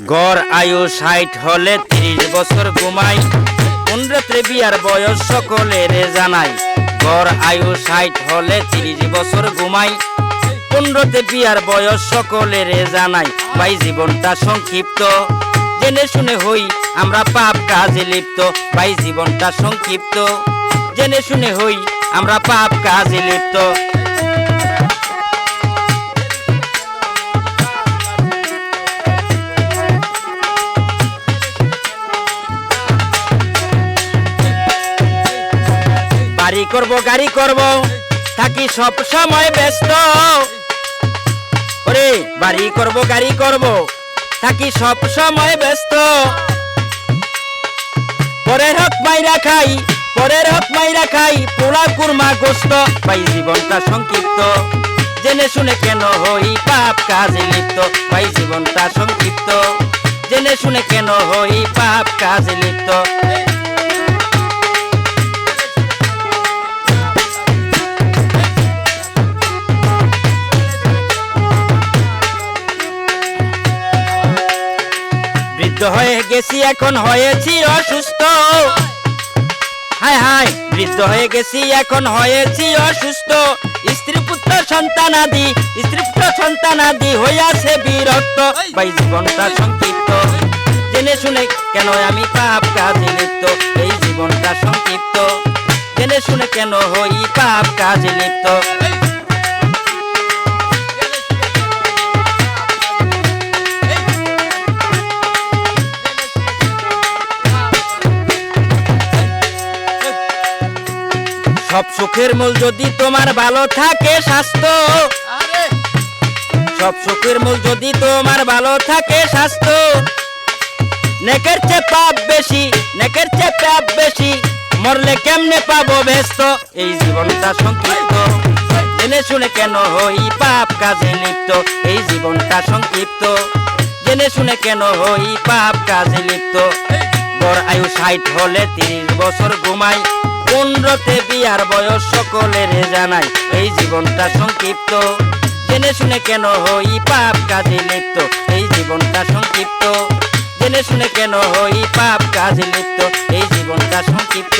গড় আয়ু ষাট হলে ত্রিশ বছর ঘুমাই। কোন রাত্রে বিয়ার বয়স সকলের জানাই। গড় আয়ু ষাট হলে ত্রিশ বছর ঘুমাই। পনেরোতে বিয়ার বয়স সকলের জানাই। ভাই, জীবনটা সংক্ষিপ্ত। জেনে শুনে হই, আমরা পাপ কাজে লিপ্ত। ভাই, জীবনটা সংক্ষিপ্ত। জেনে শুনে হই, আমরা পাপ কাজে লিপ্ত। বাড়ি করব, গাড়ি করব। থাকি সব সময় ব্যস্ত। ওরে, বাড়ি করব, গাড়ি করব। থাকি সব সময় ব্যস্ত। পরের হক মাইরা খাই, পরের হক মাইরা খাই কুরমা গোস্ত। ভাই, জীবনটা সংক্ষিপ্ত। জেনে শুনে কেন হই পাপ কাজে লিপ্ত? ভাই, জীবনটা সংক্ষিপ্ত। জেনে শুনে কেন হই পাপ কাজে লিপ্ত? হয়ে গেছি এখন হয়েছি অসুস্থ। হায় হায় বৃদ্ধ হয়ে গেছি এখন হয়েছি অসুস্থ। স্ত্রী পুত্র সন্তান আদি স্ত্রী পুত্র সন্তান আদি হইয়াছে বিরক্ত। ভাই জীবনটা সংক্ষিপ্ত। জেনে শুনে কেন আমি পাপ কাজে লিপ্ত? এই জীবনটা সংক্ষিপ্ত। জেনে শুনে কেন হই পাপ কাজে লিপ্ত? সব সুখের মূল যদি তোমার ভালো থাকে স্বাস্থ্য। সব সুখের মূল যদি তোমার ভালো থাকে স্বাস্থ্য। নেকের চেয়ে পাপ বেশি নেকের চেয়ে পাপ বেশি মরলে কেমনে পাবো ব্যস্ত? এই জীবনটা সংক্ষিপ্ত জেনে শুনে কেন হই পাপ কাজে লিপ্ত? এই জীবনটা সংক্ষিপ্ত জেনে শুনে কেন হই পাপ কাজে লিপ্ত? গড় আয়ু ষাট হলে তিরিশ বছর ঘুমাই পনেরোতে বিয়ার বয়স সকলের জানাই, এই জীবনটা সংক্ষিপ্ত। জেনে শুনে কেন হই পাপ কাজে লিপ্ত, এই জীবনটা সংক্ষিপ্ত। জেনে শুনে কেন হই পাপ কাজে লিপ্ত, এই জীবনটা সংক্ষিপ্ত।